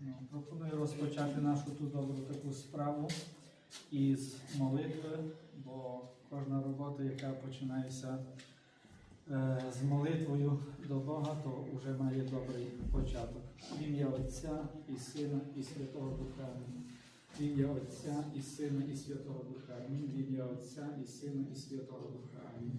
Ну, Пропоную розпочати нашу ту добру таку справу із молитви, бо кожна робота, яка починається е, з молитвою до Бога, то вже має добрий початок. В ім'я Отця і Сина, і Святого Духа. В ім'я Отця і Сина, і Святого Духа. В ім'я Отця і Сина, і Святого Духа. Амінь.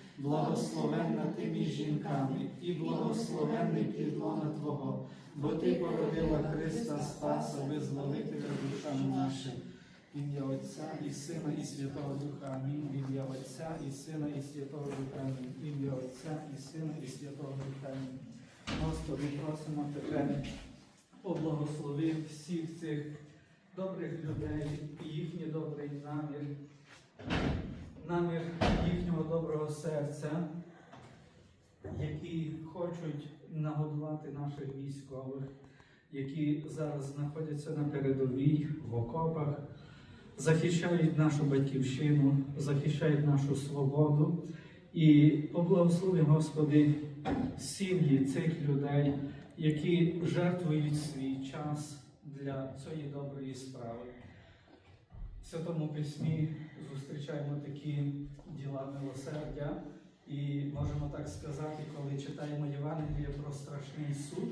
Благословенна ти між жінками, і благословенний плід лона Твого, бо Ти породила Христа Спаса, визволителя душам нашим. Ім'я Отця і Сина, і Святого Духа. Амінь. Ім'я Отця і Сина, і Святого Духа. Амінь. Ім'я Отця і Сина, і Святого Духа. Амінь. Господи, просимо Тебе, поблагослови всіх цих добрих людей і їхній добрий намір намір їхнього доброго серця, які хочуть нагодувати наших військових, які зараз знаходяться на передовій в окопах, захищають нашу батьківщину, захищають нашу свободу. І поблагослови, Господи, сім'ї цих людей, які жертвують свій час для цієї доброї справи. Святому Письмі зустрічаємо такі діла милосердя, і можемо так сказати, коли читаємо Євангеліє про страшний суд,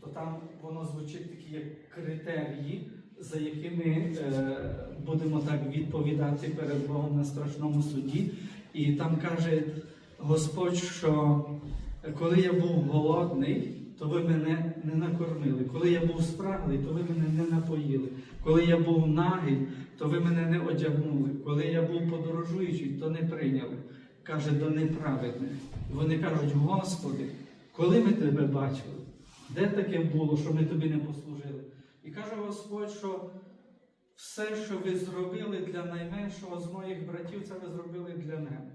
то там воно звучить такі як критерії, за якими е, будемо так відповідати перед Богом на страшному суді. І там каже Господь, що коли я був голодний, то ви мене не накормили. Коли я був спраглий, то ви мене не напоїли. Коли я був нагий, то ви мене не одягнули. Коли я був подорожуючий, то не прийняли. Каже до неправедних. Вони кажуть, Господи, коли ми тебе бачили? Де таке було, що ми тобі не послужили? І каже Господь, що все, що ви зробили для найменшого з моїх братів, це ви зробили для мене.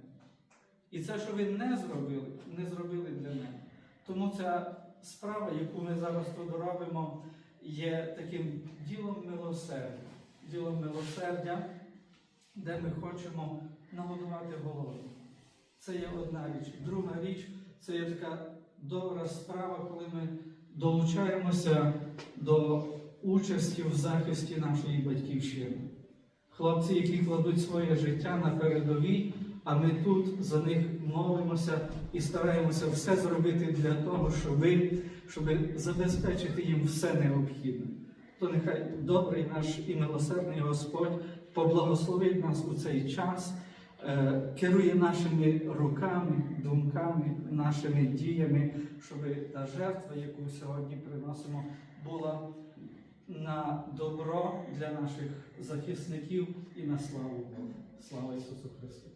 І це, що ви не зробили, не зробили для мене. Тому ця справа, яку ми зараз тут робимо, є таким ділом милосердя. Ділом милосердя, де ми хочемо нагодувати голову. Це є одна річ. Друга річ це є така добра справа, коли ми долучаємося до участі в захисті нашої батьківщини. Хлопці, які кладуть своє життя на передовій, а ми тут за них молимося і стараємося все зробити для того, щоб, щоб забезпечити їм все необхідне. То нехай добрий наш і милосердний Господь поблагословить нас у цей час, е, керує нашими руками, думками, нашими діями, щоб та жертва, яку сьогодні приносимо, була на добро для наших захисників і на славу Богу. Слава Ісусу Христу!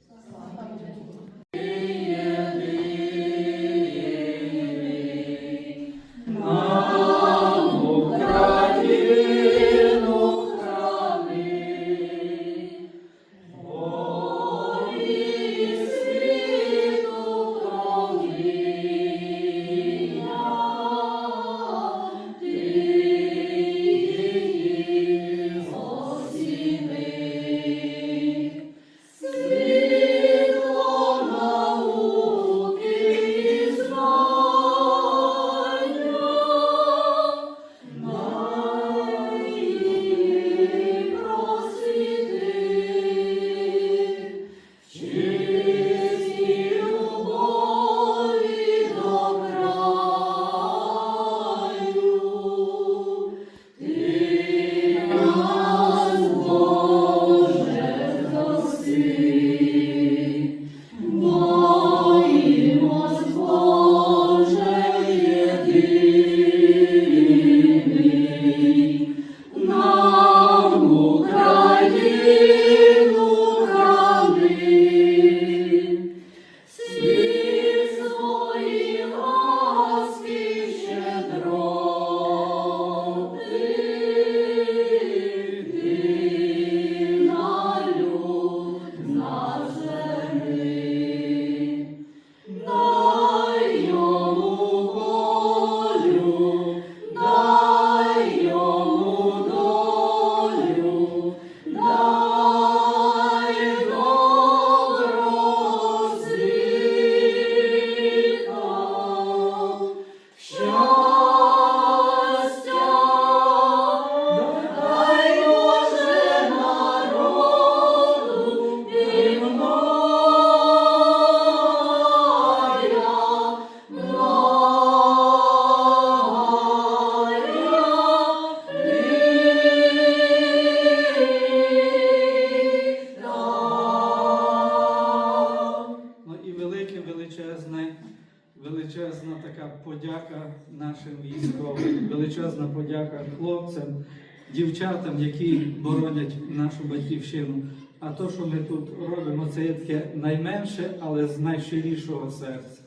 Величезна подяка хлопцям, дівчатам, які боронять нашу батьківщину. А то, що ми тут робимо, це є таке найменше, але з найщирішого серця.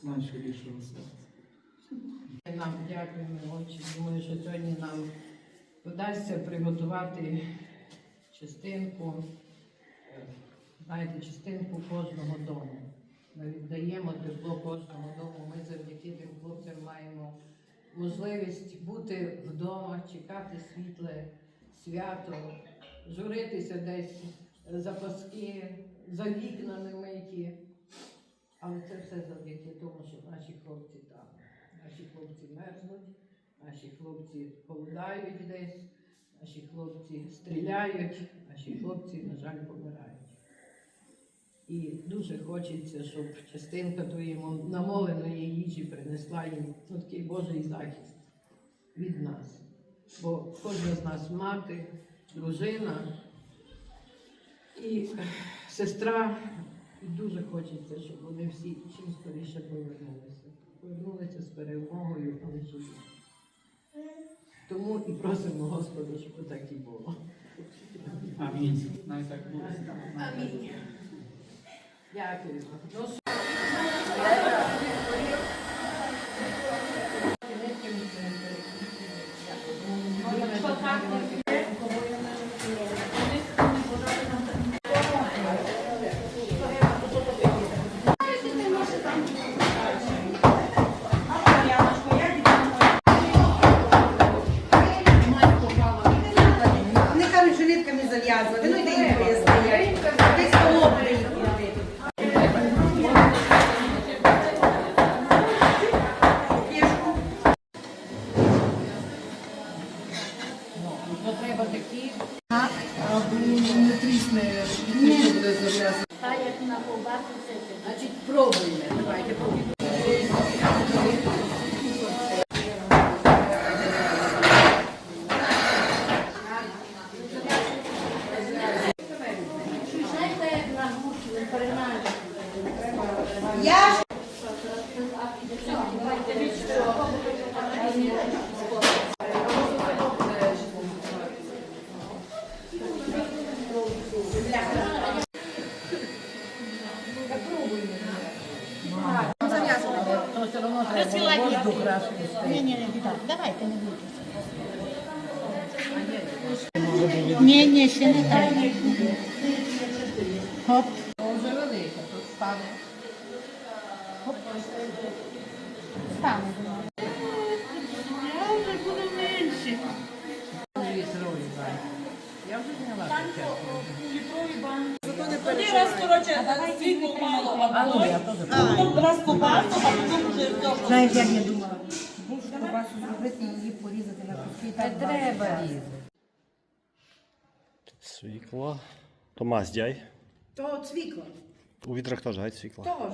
З найщирішого серця. Нам дякуємо, отче. Думаю, що сьогодні нам вдасться приготувати частинку, е, знаєте, частинку кожного дому. Ми віддаємо тепло кожному дому. Ми завдяки тим хлопцям маємо можливість бути вдома, чекати світле свято, журитися десь за паски, за вікнами миті. Але це все завдяки тому, що наші хлопці там. Наші хлопці мерзнуть, наші хлопці голодають десь, наші хлопці стріляють, наші хлопці, на жаль, помирають. І дуже хочеться, щоб частинка тої намоленої їжі принесла їм ну, такий Божий захист від нас. Бо кожна з нас мати, дружина і сестра. І дуже хочеться, щоб вони всі чим скоріше повернулися. Повернулися з перемогою, але живі. Тому і просимо Господа, щоб так і було. Амінь. Амінь. Дякую. Ну, що? Не പോയില്ല Ні, ні, ще не так. Хоп. Вже велика, тут стане. Стане. Дві троє, так. Я вже зняла. Тоді раз, коротше, світло мало, а я потім раз купався, а потім вже все. знаєш, як я думала. Більше ковбасу зробити і її порізати на куски. Не треба різати. Світло. То маздяй. То цвікло, У вітрах теж цвікла. світло. теж.